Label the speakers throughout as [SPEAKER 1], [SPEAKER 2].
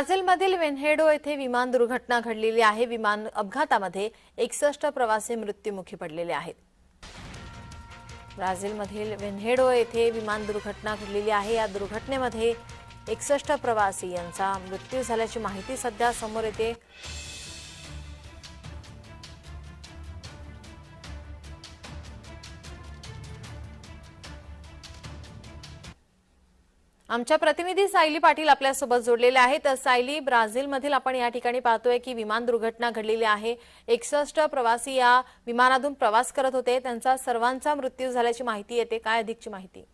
[SPEAKER 1] ब्राझीलमधील वेन्हेडो येथे विमान दुर्घटना घडलेली आहे. विमान अपघातामध्ये एकसष्ट प्रवासी मृत्युमुखी पडलेले आहेत. ब्राझीलमधील वेन्हेडो येथे विमान दुर्घटना घडलेली आहे. या दुर्घटनेमध्ये एकसष्ट प्रवासी यांचा मृत्यू झाल्याची माहिती सध्या समोर येते. आमच्या प्रतिनिधी सायली पाटील आपल्यासोबत जोडलेले आहेत. तर सायली ब्राझीलमधील आपण या ठिकाणी पाहतोय की विमान दुर्घटना घडलेली आहे. एकसष्ट प्रवासी या विमानातून प्रवास करत होते. त्यांचा सर्वांचा मृत्यू झाल्याची माहिती येते. काय अधिकची माहिती?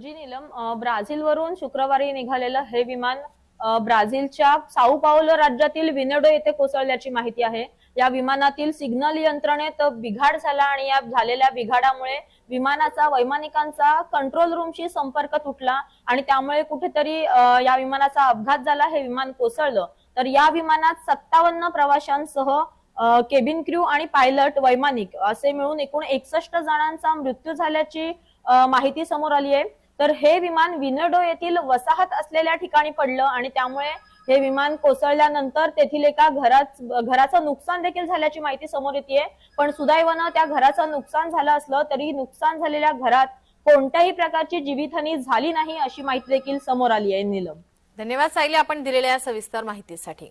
[SPEAKER 2] जी नीलम ब्राझीलवरून शुक्रवारी निघालेलं हे विमान ब्राझीलच्या साऊ पावलो राज्यातील विनेडो येथे कोसळल्याची माहिती आहे. या विमानातील सिग्नल यंत्रणेत बिघाड झाला आणि या झालेल्या बिघाडामुळे विमानाचा वैमानिकांचा कंट्रोल रूमशी संपर्क तुटला आणि त्यामुळे कुठेतरी या विमानाचा अपघात झाला हे विमान कोसळलं. तर या विमानात सत्तावन्न प्रवाशांसह केबिन क्रू आणि पायलट वैमानिक असे मिळून एकूण एकसष्ट जणांचा मृत्यू झाल्याची माहिती समोर आली आहे. तर हे विमान विनडो येथील वसाहत असलेल्या ठिकाणी पडलं आणि त्यामुळे हे विमान कोसळल्यानंतर तेथील एका घरात घराचं नुकसान देखील झाल्याची माहिती समोर येते पण सुदैवानं त्या घराचं नुकसान झालं असलं तरी नुकसान झालेल्या घरात कोणत्याही प्रकारची जीवितहानी झाली नाही अशी माहिती देखील समोर आली आहे नीलम.
[SPEAKER 1] धन्यवाद सायली आपण दिलेल्या या सविस्तर माहितीसाठी.